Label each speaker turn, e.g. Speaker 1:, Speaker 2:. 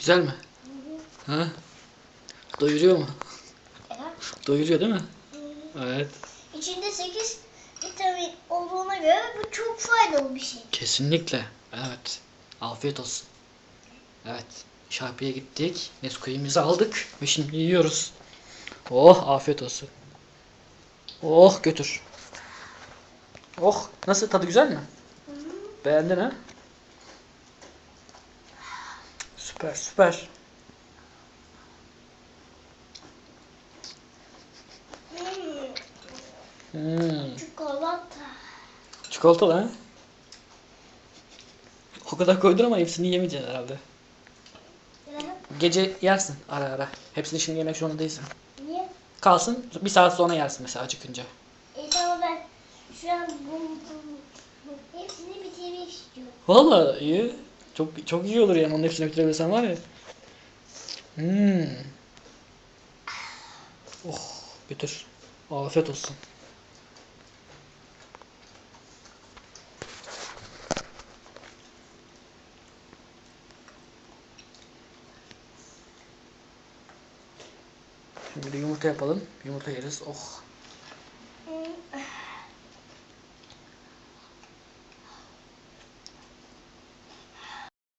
Speaker 1: Güzel mi? Ha? Doyuruyor mu?
Speaker 2: Evet.
Speaker 1: Doyuruyor değil mi?
Speaker 2: Hı.
Speaker 1: Evet.
Speaker 2: İçinde 8 vitamin olduğuna göre bu çok faydalı bir şey.
Speaker 1: Kesinlikle. Evet. Afiyet olsun. Evet. Şarpiye gittik. Nesquik'imizi aldık ve şimdi yiyoruz. Oh afiyet olsun. Oh götür. Oh nasıl tadı güzel mi?
Speaker 2: Hı hı.
Speaker 1: Beğendin ha? Süper süper.
Speaker 2: Hmm,
Speaker 1: Hmm.
Speaker 2: Çikolata.
Speaker 1: Çikolatalı ha? O kadar koydun ama hepsini yemeyeceksin herhalde.
Speaker 2: Evet.
Speaker 1: Gece yersin ara ara. Hepsini şimdi yemek zorunda değilsin.
Speaker 2: Niye?
Speaker 1: Kalsın bir saat sonra yersin mesela acıkınca.
Speaker 2: E tamam ben şu an bu, bu, bu hepsini bitirmek istiyorum.
Speaker 1: Valla iyi. Çok çok iyi olur yani onun hepsini bitirebilirsen var ya. Hmm. Oh götür. Afiyet olsun. Şimdi yumurta yapalım. Yumurta yeriz. Oh.